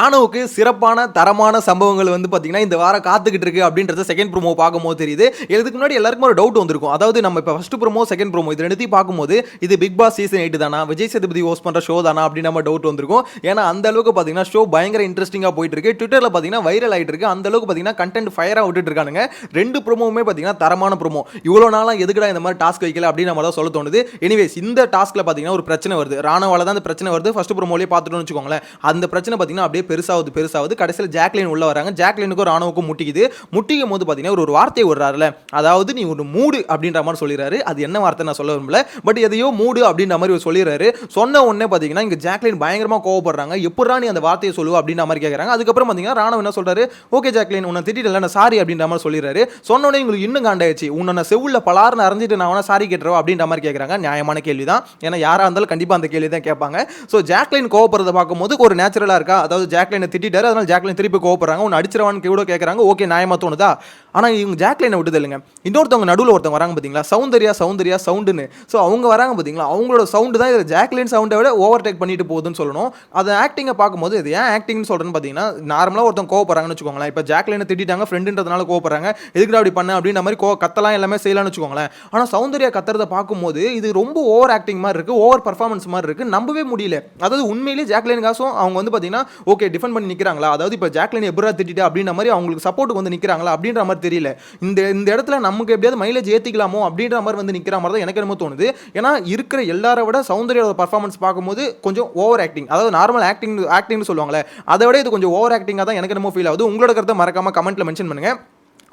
ராணுவுக்கு சிறப்பான தரமான சம்பவங்கள் வந்து பார்த்தீங்கன்னா இந்த வாரம் காத்துக்கிட்டு இருக்கு அப்படின்றத செகண்ட் ப்ரோமோ பார்க்கும்போது தெரியுது. இதுக்கு முன்னாடி எல்லாருக்கும் ஒரு டவுட் வந்திருக்கும். அதாவது நம்ம இப்போ ஃபஸ்ட் ப்ரோமோ செகண்ட் ப்ரோமோ இது ரெண்டுத்தையும் பார்க்கும்போது இது பிக் பாஸ் சீசன் எயிட் தானா? விஜய் சேதுபதி ஹோஸ்ட் பண்ணுற ஷோ தானா? அப்படின்னு நம்ம டவுட் வந்திருக்கும். ஏன்னா அந்த அளவுக்கு பார்த்தீங்கன்னா ஷோ பயங்கர இன்ட்ரெஸ்டிங்காக போயிட்டு இருக்கு. ட்விட்டரில் பார்த்தீங்கன்னா வைரல் ஆகிட்டு இருக்கு. அந்த அளவுக்கு பார்த்தீங்கன்னா கண்டென்ட் ஃபயராக விட்டுட்டு இருக்கானுங்க. ரெண்டு ப்ரோமோவுமே பார்த்தீங்கன்னா தரமான ப்ரோமோ இவ்வளோ நாளாக எதுக்குடா இந்த மாதிரி டாஸ்க் வைக்கல அப்படின்னு நம்ம தான் சொல்ல தோணுது. எனிவேஸ் இந்த டாஸ்க்கில் பார்த்தீங்கன்னா ஒரு பிரச்சனை வருது. ராணுவால தான் அந்த பிரச்சனை வருது. ஃபஸ்ட் ப்ரோமோலேயே பார்த்துட்டோம்னு வச்சுக்கோங்களேன். அந்த பிரச்சனை பார்த்தீங்கன்னா அப்படியே பெருசாகுது பெருசாகுது. கடைசியில் ஜாக்லின் உள்ள வராங்க. ஜாக்லினுக்கும் ராணுவுக்கும் முட்டிக்குது. முட்டிக்கும் போது பார்த்தீங்கன்னா ஒரு ஒரு வார்த்தை விடுறாருல. அதாவது நீ ஒரு மூடு அப்படின்ற மாதிரி சொல்லிடுறாரு. அது என்ன வார்த்தை நான் சொல்ல விரும்பல. பட் எதையோ மூடு அப்படின்ற மாதிரி சொல்லிடுறாரு. சொன்ன உடனே பார்த்தீங்கன்னா இங்கே ஜாக்லின் பயங்கரமாக கோவப்படுறாங்க. எப்படா நீ அந்த வார்த்தையை சொல்லுவ? அப்படின்ற மாதிரி கேட்குறாங்க அதுக்கப்புறம் பார்த்தீங்கன்னா ராணுவ என்ன சொல்றாரு? ஓகே ஜாக்லின் உன்னை திட்டிடல நான் சாரி அப்படின்ற மாதிரி சொல்லிடுறாரு. சொன்னோடனே உங்களுக்கு இன்னும் காண்டாயிடுச்சு. உன்னை செவ்வில் செவுள்ள பலார்னு அரைஞ்சிட்டு நான் வேணா சாரி கேட்டுறோம் அப்படின்ற மாதிரி கேட்குறாங்க நியாயமான கேள்வி தான் ஏன்னா யாராக இருந்தாலும் கண்டிப்பாக அந்த கேள்வி தான் கேட்பாங்க. ஸோ ஜாக்லின் கோவப்படுறத பார்க்கும்போது ஒரு நேச்சுரலாக இருக்கா? அதாவது ஜாக்லைனை திட்டாரு அதனால ஜாக்லைன் திருப்பி கோவப்படுறாங்க. உன்னை அடிச்சிருவான்னு கூட கேட்குறாங்க ஓகே நியாயமா தோணுதா? ஆனால் இவங்க ஜாக்லைனை விட்டுது இல்லைங்க இன்னொருத்தவங்க நடுவில் ஒருத்தவங்க வராங்க பார்த்தீங்களா சௌந்தர்யா சௌந்தர்யா சவுண்டுன்னு. ஸோ அவங்க வராங்க பார்த்தீங்களா அவங்களோட சவுண்டு தான் இதில் ஜாக்லைன் சவுண்டை விட ஓவர் டேக் பண்ணிட்டு போகுதுன்னு சொல்லணும். அதை ஆக்டிங்கை பார்க்கும்போது இது ஏன் ஆக்டிங்னு சொல்கிறேன்னு பார்த்தீங்கன்னா நார்மலாக ஒருத்தவங்க கோவப்படுறாங்கன்னு வச்சுக்கோங்களேன். இப்போ ஜாக்லைனை திட்டிட்டாங்க ஃப்ரெண்டுன்றதுனால கோவப்படுறாங்க. எதுக்குடா அப்படி பண்ண? அப்படின்ற மாதிரி கோ கத்தலாம் எல்லாமே செய்யலாம்னு வச்சுக்கோங்களேன். ஆனால் சௌந்தர்யா கத்துறத பார்க்கும்போது இது ரொம்ப ஓவர் ஆக்டிங் மாதிரி இருக்குது ஓவர் பர்ஃபார்மன்ஸ் மாதிரி இருக்குது நம்பவே முடியல. அதாவது உண்மையிலேயே ஜாக்லைன் காசும் அவங்க வந்து பார்த்தீங்கன்னா ஓகே ஓகே டிஃபெண்ட் பண்ணி நிற்கிறாங்களா அதாவது இப்போ ஜாக்லின் எப்படா திட்டிட்டு அப்படின்ற மாதிரி அவங்களுக்கு சப்போர்ட்டுக்கு வந்து நிற்கிறாங்களா அப்படின்ற மாதிரி தெரியல. இந்த இந்த இடத்துல நமக்கு எப்படியாவது மைலேஜ் ஏற்றிக்கலாமோ அப்படின்ற மாதிரி வந்து நிற்கிற மாதிரி தான் எனக்கு என்னமோ தோணுது. ஏன்னா இருக்கிற எல்லாரை விட சௌந்தரியோட பர்ஃபார்மன்ஸ் பார்க்கும்போது கொஞ்சம் ஓவர் ஆக்டிங் அதாவது நார்மல் ஆக்டிங் ஆக்டிங்னு சொல்லுவாங்களே அதை விட இது கொஞ்சம் ஓவர் ஆக்டிங்காக தான் எனக்கு என்னமோ ஃபீல் ஆகுது. உங்களோட கருத்தை மறக்காம கமெண்ட்டில் மென்ஷன் பண்ணுங்க.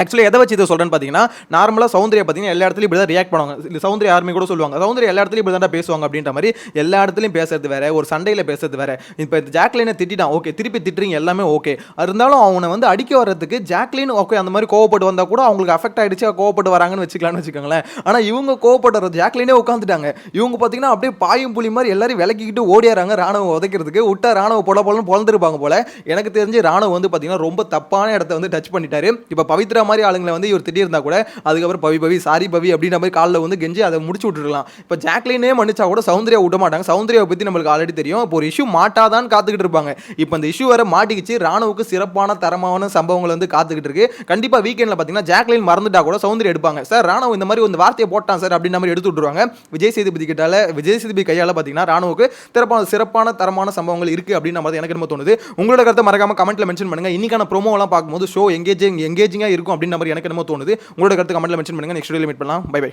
ஆக்சுவலி எதை வச்சு இதை சொல்கிறேன்னு பார்த்தீங்கன்னா நார்மலாக சௌந்தர்யா பார்த்தீங்கன்னா எல்லா இடத்துலையும் இப்படி தான் ரியாக்ட் பண்ணுவாங்க. இல்லை சௌந்தர்யா கூட சொல்லுவாங்க. சௌந்தரிய எல்லா இடத்துலையும் இப்படி தான் பேசுவாங்க அப்படின்ற மாதிரி எல்லா இடத்துலையும் பேசுறது வேற ஒரு சண்டையில் பேசுறது வேற. இப்போ ஜாக்லினை திட்டிட்டான். ஓகே திருப்பி திட்டுறீங்க எல்லாமே ஓகே இருந்தாலும் அவனை வந்து அடிக்க வர்றதுக்கு ஜாக்லின் ஓகே அந்த மாதிரி கோவப்பட்டு வந்தால் கூட அவங்களுக்கு அஃபெக்ட் ஆகிடுச்சு கோவப்பட்டு வராங்கன்னு வச்சுக்கலாம்னு வச்சுக்கோங்களேன். ஆனால் இவங்க கோவப்படுற ஜாக்லினே உட்காந்துட்டாங்க இவங்க பார்த்தீங்கன்னா அப்படியே பாயும் புலி மாதிரி எல்லாரும் விலக்கிக்கிட்டு ஓடியாராங்க ராணுவம் உதைக்கிறதுக்கு. விட்டா ராணுவ போல போலன்னு பிறந்திருப்பாங்க போல. எனக்கு தெரிஞ்சு ராணுவம் வந்து பார்த்தீங்கன்னா ரொம்ப தப்பான இடத்த வந்து டச் பண்ணிட்டாரு. இப்போ பவித்ரா மாதிரி ஆளுங்களை வந்து இவர் திட்டியிருந்தா கூட அதுக்கப்புறம் பவி பவி சாரி பவி அப்படின்ற மாதிரி காலில் வந்து கெஞ்சி அதை முடிச்சு விட்டுருக்கலாம். இப்போ ஜாக்லினே மன்னிச்சா கூட சௌந்தர்யா விட மாட்டாங்க. சௌந்தர்யாவை பற்றி நம்மளுக்கு ஆல்ரெடி தெரியும். இப்போ ஒரு இஷ்யூ மாட்டாதான் காத்துக்கிட்டு இருப்பாங்க. இப்போ இந்த இஷ்யூ வர மாட்டிக்கிச்சு. ராணுவுக்கு சிறப்பான தரமான சம்பவங்கள் வந்து காத்துக்கிட்டு இருக்கு. கண்டிப்பாக வீக்கெண்டில் பார்த்தீங்கன்னா ஜாக்லின் மறந்துட்டா கூட சௌந்தர்யா எடுப்பாங்க. சார் ராணுவ இந்த மாதிரி ஒரு வார்த்தையை போட்டான் சார் அப்படின்ற மாதிரி எடுத்து விட்டுருவாங்க. விஜய் சேதுபதி கிட்டால விஜய் சேதுபதி கையால் பார்த்தீங்கன்னா ராணுவுக்கு சிறப்பான சிறப்பான தரமான சம்பவங்கள் இருக்குது அப்படின்னு நம்ம எனக்கு என்ன தோணுது. உங்களோட கருத்தை மறக்காம கமெண்ட்டில் மென்ஷன் பண்ணுங்க. இன்னைக்கான ப்ரோமோலாம் பார்க்கும்போது ஷோ எங்கேஜிங் எங்கேஜிங்காக இருக்கும் அப்படின்னு மாதிரி எனக்கு என்னமோ தோணுது. உங்களோட கருத்து கமெண்ட்ல மென்ஷன் பண்ணுங்க. நெக்ஸ்ட் வீடியோ மீட் பண்ணலாம். Bye bye